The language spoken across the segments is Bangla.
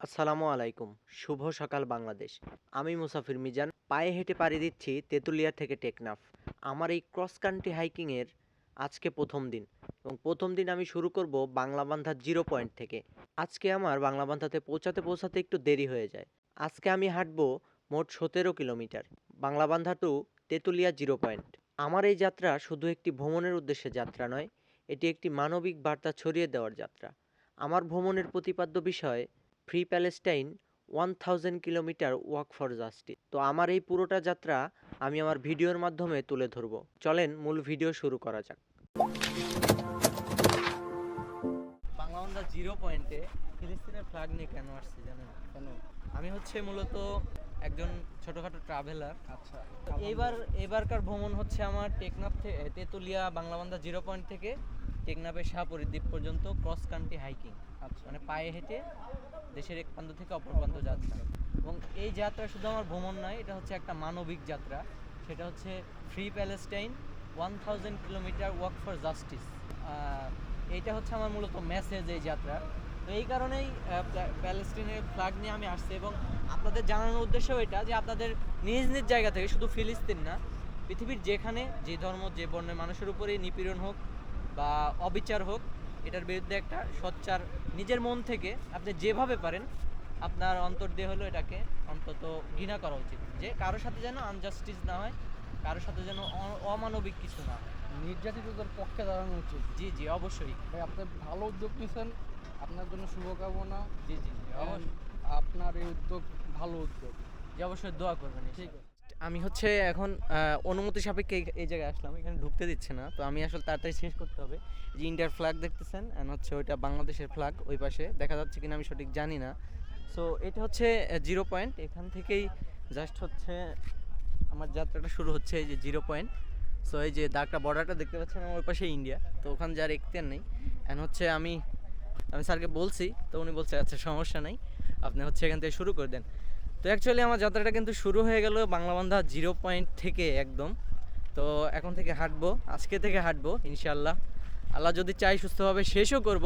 আসসালামু আলাইকুম, শুভ সকাল বাংলাদেশ। আমি মুসাফির মিজান, পায়ে হেঁটে পাড়ি দিচ্ছি তেঁতুলিয়া থেকে টেকনাফ। আমার এই ক্রস কান্ট্রি হাইকিংয়ের আজকে প্রথম দিন এবং প্রথম দিন আমি শুরু করব বাংলাবান্ধা জিরো পয়েন্ট থেকে। আজকে আমার বাংলাবান্ধাতে পৌঁছাতে পৌঁছাতে একটু দেরি হয়ে যায়। আজকে আমি হাঁটবো মোট সতেরো kilometre Banglabandha to Tetulia zero point. আমার এই যাত্রা শুধু একটি ভ্রমণের উদ্দেশ্যে যাত্রা নয়, এটি একটি মানবিক বার্তা ছড়িয়ে দেওয়ার যাত্রা। আমার ভ্রমণের প্রতিপাদ্য বিষয় free Palestine one thousand kilometre walk for justice তো আমার এই পুরোটা যাত্রা আমি আমার ভিডিওর মাধ্যমে তুলে ধরবো। চলেন মূল ভিডিও শুরু করা যাক। বাংলাবান্ধা জিরো পয়েন্টে ফিলিস্তিনের ফ্ল্যাগ নিয়ে কেন আসছি জানেন? কেন? আমি হচ্ছে মূলত একজন ছোটখাটো ট্রাভেলার আচ্ছা। এইবার এবারকার ভ্রমণ হচ্ছে আমার টেকনাফ থেকে তেতুলিয়া বাংলাবান্ধা জিরো পয়েন্ট থেকে টেকনাফের শাহপুরি দ্বীপ পর্যন্ত ক্রস কান্ট্রি হাইকিং মানে পায়ে হেঁটে দেশের এক প্রান্ত থেকে অপর প্রান্ত যাত্রা এবং এই যাত্রা শুধু আমার ভ্রমণ নয় এটা হচ্ছে একটা মানবিক যাত্রা। সেটা হচ্ছে free Palestine one thousand kilometre walk for justice এইটা হচ্ছে আমার মূলত মেসেজ এই যাত্রা। তো এই কারণেই আহ, প্যা- প্যালেস্টাইনের নিয়ে আমি আসছি এবং আপনাদের জানানোর উদ্দেশ্য এটা যে আপনাদের নিজ নিজ জায়গা থেকে শুধু ফিলিস্তিন না পৃথিবীর যেখানে যে ধর্ম যে বর্ণের মানুষের উপরেই নিপীড়ন হোক বা অবিচার হোক এটার বিরুদ্ধে একটা সোচ্চার নিজের মন থেকে আপনি যেভাবে পারেন আপনার অন্তর দিয়ে হলো এটাকে অন্তত ঘৃণা করা উচিত। যে কারোর সাথে যেন আনজাস্টিস না হয় কারোর সাথে যেন অমানবিক কিছু না হয়। নির্যাতিতদের পক্ষে দাঁড়ানো উচিত। জি জি অবশ্যই। ভাই আপনি ভালো উদ্যোগ নিয়েছেন আপনার জন্য শুভকামনা। জি জি জি অবশ্যই। আপনার এই উদ্যোগ ভালো উদ্যোগ। জি অবশ্যই দোয়া করবেন ঠিক ঠিক আমি হচ্ছে এখন অনুমতি সাপেক্ষে এই- জায়গায় আসলাম। এখানে ঢুকতে দিচ্ছে না। তো আমি আসলে তাড়াতাড়ি শেষ করতে হবে। যে ইন্ডিয়ার ফ্ল্যাগ দেখতেছেন অ্যান্ড হচ্ছে ওইটা বাংলাদেশের ফ্ল্যাগ ওই পাশে। দেখা যাচ্ছে কিনা আমি সঠিক জানি না। সো এটা হচ্ছে জিরো পয়েন্ট এখান থেকেই জাস্ট হচ্ছে আমার যাত্রাটা শুরু হচ্ছে এই যে জিরো পয়েন্ট সো এই যে দাগটা বর্ডারটা দেখতে পাচ্ছেন, আমার ওই পাশে ইন্ডিয়া তো ওখানে যার এখতিয়ার নেই। অ্যান্ড হচ্ছে আমি আমি স্যারকে বলছি, তো উনি বলছে আচ্ছা সমস্যা নেই। আপনি হচ্ছে এখান থেকে শুরু করে দেন। তো অ্যাকচুয়ালি আমার যাত্রাটা কিন্তু শুরু হয়ে গেল বাংলাবান্ধা জিরো পয়েন্ট থেকে একদম। তো এখন থেকে হাঁটবো, আজকে থেকে হাঁটবো ইনশাল্লাহ আল্লাহ যদি চাই সুস্থভাবে শেষও করব।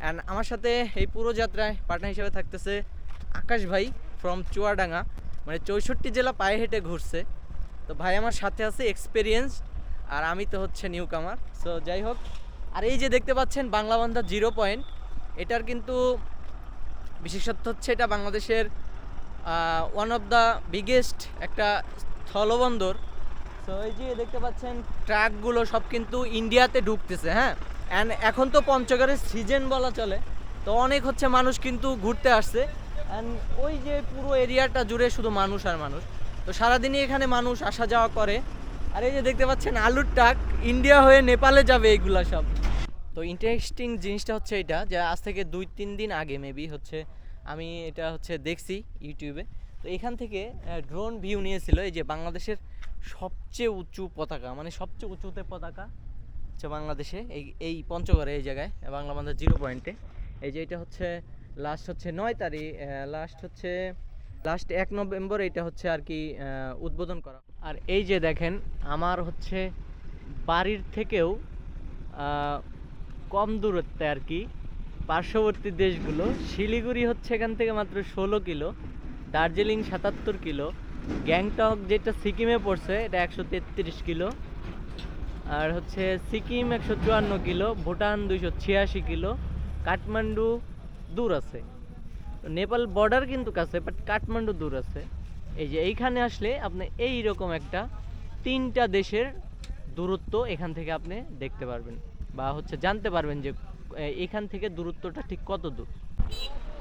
অ্যান্ড আমার সাথে এই পুরো যাত্রায় পার্টনার হিসেবে থাকতেছে আকাশ ভাই ফ্রম চুয়াডাঙ্গা। মানে চৌষট্টি জেলা পায়ে হেঁটে ঘুরছে। তো ভাই আমার সাথে আছে এক্সপিরিয়েন্স আর আমি তো হচ্ছে নিউ কামার সো যাই হোক, আর এই যে দেখতে পাচ্ছেন বাংলাবান্ধা জিরো পয়েন্ট, এটার কিন্তু বিশেষত্ব হচ্ছে এটা বাংলাদেশের ওয়ান অফ দ্য বিগেস্ট একটা স্থলবন্দর। তো এই যে দেখতে পাচ্ছেন, ট্রাকগুলো সব কিন্তু ইন্ডিয়াতে ঢুকতেছে হ্যাঁ? অ্যান্ড এখন তো পঞ্চগড়ের সিজন বলা চলে। তো অনেক হচ্ছে মানুষ কিন্তু ঘুরতে আসছে। অ্যান্ড ওই যে পুরো এরিয়াটা জুড়ে শুধু মানুষ আর মানুষ। তো সারাদিনই এখানে মানুষ আসা যাওয়া করে। আর এই যে দেখতে পাচ্ছেন, আলুর ট্রাক ইন্ডিয়া হয়ে নেপালে যাবে এইগুলা সব। তো ইন্টারেস্টিং জিনিসটা হচ্ছে এটা যে আজ থেকে দুই তিন দিন আগে মেবি হচ্ছে আমি এটা হচ্ছে দেখছি ইউটিউবে। তো এখান থেকে ড্রোন ভিউ নিয়েছিল এই যে বাংলাদেশের সবচেয়ে উঁচু পতাকা। মানে সবচেয়ে উঁচুতে পতাকা হচ্ছে বাংলাদেশে। এই এই পঞ্চগড়ে, এই জায়গায় বাংলা বান্ধব জিরো পয়েন্টে। এই যে এটা হচ্ছে লাস্ট হচ্ছে নয় তারিখ লাস্ট হচ্ছে লাস্ট এক নভেম্বর এটা হচ্ছে আর কি উদ্বোধন করা। আর এই যে দেখেন, আমার হচ্ছে বাড়ির থেকেও কম দূরত্বে আর কি পার্শ্ববর্তী দেশগুলো, শিলিগুড়ি হচ্ছে এখান থেকে মাত্র ষোলো কিলো, দার্জিলিং সাতাত্তর কিলো, গ্যাংটক যেটা সিকিমে পড়ছে এটা একশো তেত্রিশ কিলো, আর হচ্ছে সিকিম একশো চুয়ান্ন কিলো, ভুটান দুইশো ছিয়াশি কিলো, কাঠমান্ডু দূর আছে। নেপাল বর্ডার কিন্তু কাছে বাট কাঠমান্ডু দূর আছে। এই যে এইখানে আসলে আপনি এই রকম একটা তিনটা দেশের দূরত্ব এখান থেকে আপনি দেখতে পারবেন, বা হচ্ছে জানতে পারবেন যে এখান থেকে দূরত্বটা ঠিক কত দূর?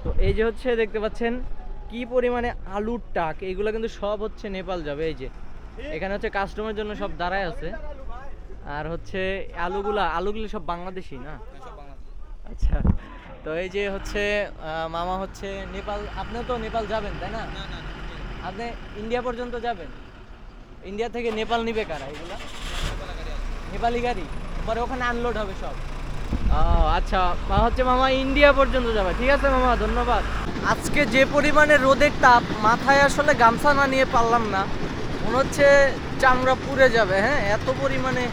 তো এই যে হচ্ছে দেখতে পাচ্ছেন কি পরিমাণে আলুর টাক এইগুলো কিন্তু সব হচ্ছে নেপাল যাবে এই যে। এখানে হচ্ছে কাস্টমার জন্য সব দাঁড়ায় আছে। আর হচ্ছে আলুগুলা আলুগুলো সব বাংলাদেশি না? আচ্ছা তো এই যে হচ্ছে মামা হচ্ছে নেপাল আপনিও তো নেপাল যাবেন তাই না? আপনি ইন্ডিয়া পর্যন্ত যাবেন? ইন্ডিয়া থেকে নেপাল নিবে কারা এগুলা? নেপালি গাড়ি? পরে ওখানে আনলোড হবে সব। আচ্ছা মা হচ্ছে মামা ইন্ডিয়া পর্যন্ত যাবে। ঠিক আছে মামা, ধন্যবাদ। আজকে যে পরিমাণে রোদের তাপ, মাথায় আসলে গামছা না নিয়ে পারলাম না। মনে হচ্ছে চামড়া পুড়ে যাবে হ্যাঁ? এত পরিমাণে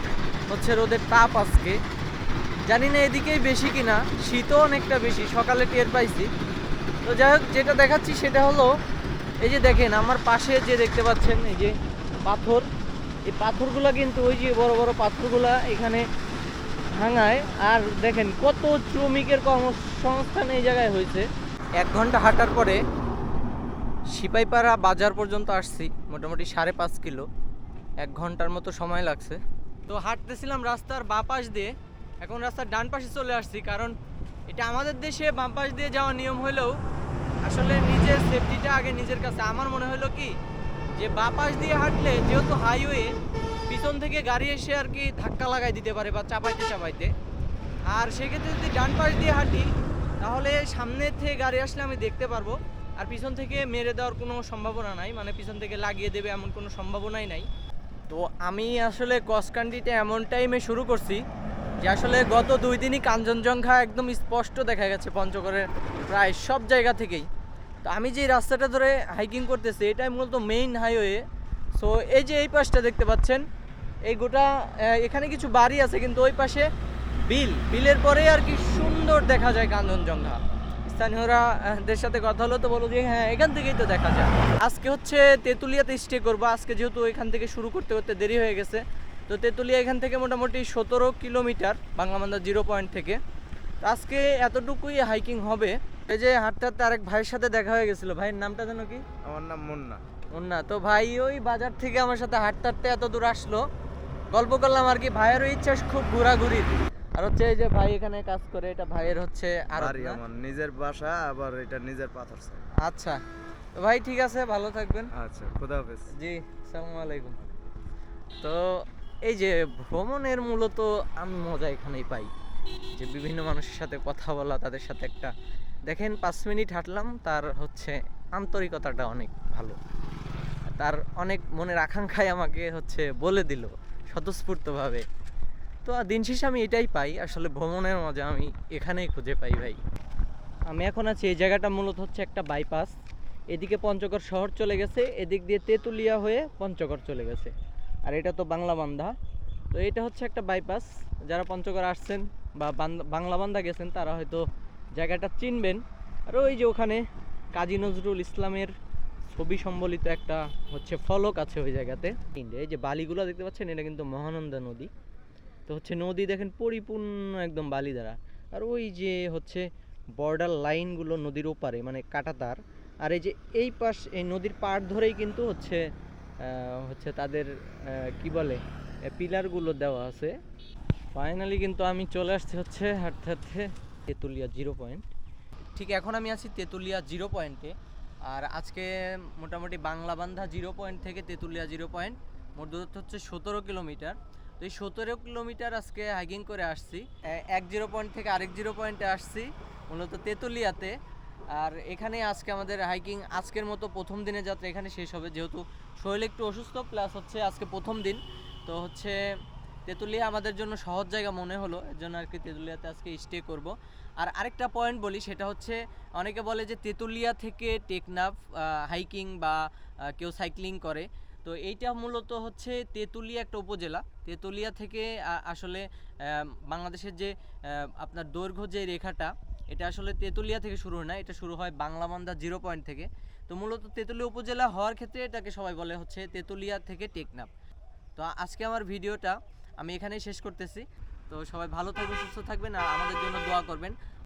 হচ্ছে রোদের তাপ আজকে। জানি না এদিকেই বেশি কিনা, শীতও অনেকটা বেশি, সকালে টের পাইছি। তো যাই হোক, যেটা দেখাচ্ছি সেটা হলো, এই যে দেখেন, আমার পাশে যে দেখতে পাচ্ছেন, এই যে পাথর। এই পাথরগুলা কিন্তু ওই যে বড় বড় পাথরগুলা এখানে ভাঙায়। আর দেখেন কত শ্রমিকের কর্মসংস্থান এই জায়গায় হয়েছে। এক ঘণ্টা হাঁটার পরে সিপাইপাড়া বাজার পর্যন্ত আসছি, মোটামুটি সাড়ে পাঁচ কিলো। এক ঘণ্টার মতো সময় লাগছে। তো হাঁটতেছিলাম রাস্তার বাঁ পাশ দিয়ে, এখন রাস্তার ডান পাশে চলে আসছি, কারণ এটা আমাদের দেশে বাম পাশ দিয়ে যাওয়ার নিয়ম হলেও আসলে নিজের সেফটিটা আগে নিজের কাছে। আমার মনে হলো কি, যে বাঁ পাশ দিয়ে হাঁটলে যেহেতু হাইওয়ে পিছন থেকে গাড়ি এসে আর কি ধাক্কা লাগাই দিতে পারে বা চাপাইতে চাপাইতে। আর সেক্ষেত্রে যদি ডান পাশ দিয়ে হাঁটি, তাহলে সামনে থেকে গাড়ি আসলে আমি দেখতে পারব। আর পিছন থেকে মেরে দেওয়ার কোনো সম্ভাবনা নাই মানে পিছন থেকে লাগিয়ে দেবে এমন কোনো সম্ভাবনাই নাই। তো আমি আসলে ক্রস কান্ট্রিটা এমন টাইমে শুরু করছি, যে আসলে গত দুই দিনই কাঞ্চনজঙ্ঘা একদম স্পষ্ট দেখা গেছে পঞ্চগড়ের প্রায় সব জায়গা থেকেই। তো আমি যে রাস্তাটা ধরে হাইকিং করতেছি, এটাই মূলত মেইন হাইওয়ে সো এই যে এই পাশটা দেখতে পাচ্ছেন এই গোটা এখানে কিছু বাড়ি আছে কিন্তু ওই পাশে বিল। বিলের পরে আর কি সুন্দর দেখা যায় কাঞ্চনজঙ্ঘা। স্থানীয়রা আহ, দের সাথে কথা হলো তো বলো যে হ্যাঁ এখান থেকেই তো দেখা যায়। আজকে হচ্ছে তেঁতুলিয়াতে স্টে করব। আজকে যেহেতু এখান থেকে শুরু করতে করতে দেরি হয়ে গেছে তো তেঁতুলিয়া এখান থেকে মোটামুটি সতেরো কিলোমিটার বাংলামান্দা জিরো পয়েন্ট থেকে। আজকে এতটুকুই হাইকিং হবে। এই যে হাঁটতে হাঁটতে আরেক ভাইয়ের সাথে দেখা হয়ে গেছিল। ভাইয়ের নামটা যেন কি? আমার নাম মুন্না। না তো ভাই ওই বাজার থেকে আমার সাথে হাঁটতে হাঁটতে এত দূর আসলো। গল্প করলাম আর কি ভাইয়েরও ইচ্ছা খুব ঘোরাঘুরির। আর হচ্ছে এই যে ভাই এখানে কাজ করে এটা ভাইয়ের হচ্ছে আর আমার নিজের বাসা আবার এটা নিজের পাথর আচ্ছা তো ভাই ঠিক আছে ভালো থাকবেন। আচ্ছা খুদা হাফেজ। জি সালামু আলাইকুম। তো এই যে ভ্রমণের মূলত আমি মজা এখানেই পাই। যে বিভিন্ন মানুষের সাথে কথা বলা তাদের সাথে একটা দেখেন পাঁচ মিনিট হাঁটলাম তার হচ্ছে আন্তরিকতাটা অনেক ভালো। তার অনেক মনের আকাঙ্ক্ষায় আমাকে হচ্ছে বলে দিল। স্বতঃস্ফূর্তভাবে। তো দিন শেষে আমি এটাই পাই, আসলে ভ্রমণের মজা আমি এখানেই খুঁজে পাই ভাই। আমি এখন আছি এই জায়গাটা মূলত হচ্ছে একটা বাইপাস এদিকে পঞ্চগড় শহর চলে গেছে, এদিক দিয়ে তেঁতুলিয়া হয়ে পঞ্চগড় চলে গেছে। আর এটা তো বাংলা বান্ধা তো এটা হচ্ছে একটা বাইপাস যারা পঞ্চগড় আসছেন বা বাংলা বান্ধা গেছেন, তারা হয়তো জায়গাটা চিনবেন। আর ওই যে ওখানে কাজী নজরুল ইসলামের ছবি সম্বলিত একটা হচ্ছে ফলক আছে ওই জায়গাতে। এই যে বালিগুলো দেখতে পাচ্ছেন, এটা কিন্তু মহানন্দা নদী। তো হচ্ছে নদী দেখেন পরিপূর্ণ একদম বালি দ্বারা। আর ওই যে হচ্ছে বর্ডার লাইনগুলো নদীর ওপারে মানে কাটাতার। আর এই যে এই পাশ, এই নদীর পাড় ধরেই কিন্তু হচ্ছে হচ্ছে তাদের কি বলে পিলারগুলো দেওয়া আছে। ফাইনালি কিন্তু আমি চলে আসছি হচ্ছে হাঁটতে হাঁটতে তেঁতুলিয়া জিরো পয়েন্ট ঠিক এখন আমি আছি তেঁতুলিয়া জিরো পয়েন্টে আর আজকে মোটামুটি বাংলাবান্ধা জিরো পয়েন্ট থেকে তেঁতুলিয়া জিরো পয়েন্ট। মোট দূরত্ব হচ্ছে সতেরো কিলোমিটার। তো এই সতেরো কিলোমিটার আজকে হাইকিং করে আসছি। এক জিরো পয়েন্ট থেকে আরেক জিরো পয়েন্টে আসছি, মূলত তেঁতুলিয়াতে। আর এখানে আজকে আমাদের হাইকিং আজকের মতো প্রথম দিনের যাত্রা এখানে শেষ হবে। যেহেতু শরীর একটু অসুস্থ প্লাস হচ্ছে আজকে প্রথম দিন। তো হচ্ছে তেঁতুলিয়া আমাদের জন্য সহজ জায়গা মনে হলো, এর জন্য আর কি তেঁতুলিয়াতে আজকে স্টে করব। আর আরেকটা পয়েন্ট বলি, সেটা হচ্ছে অনেকে বলে যে তেঁতুলিয়া থেকে টেকনাফ হাইকিং বা কেউ সাইক্লিং করে। তো এইটা মূলত হচ্ছে তেঁতুলিয়া একটা উপজেলা। তেঁতুলিয়া থেকে আসলে বাংলাদেশের যে আপনার দৈর্ঘ্য যে রেখাটা, এটা আসলে তেঁতুলিয়া থেকে শুরু হয় না, এটা শুরু হয় বাংলামান্দা জিরো পয়েন্ট থেকে। তো মূলত তেঁতুলিয়া উপজেলা হওয়ার ক্ষেত্রে এটাকে সবাই বলে হচ্ছে তেঁতুলিয়া থেকে টেকনাফ। তো আজকে আমার ভিডিওটা আমি এখানেই শেষ করতেছি। তো সবাই ভালো থাকবেন, সুস্থ থাকবেন আর আমাদের জন্য দোয়া করবেন।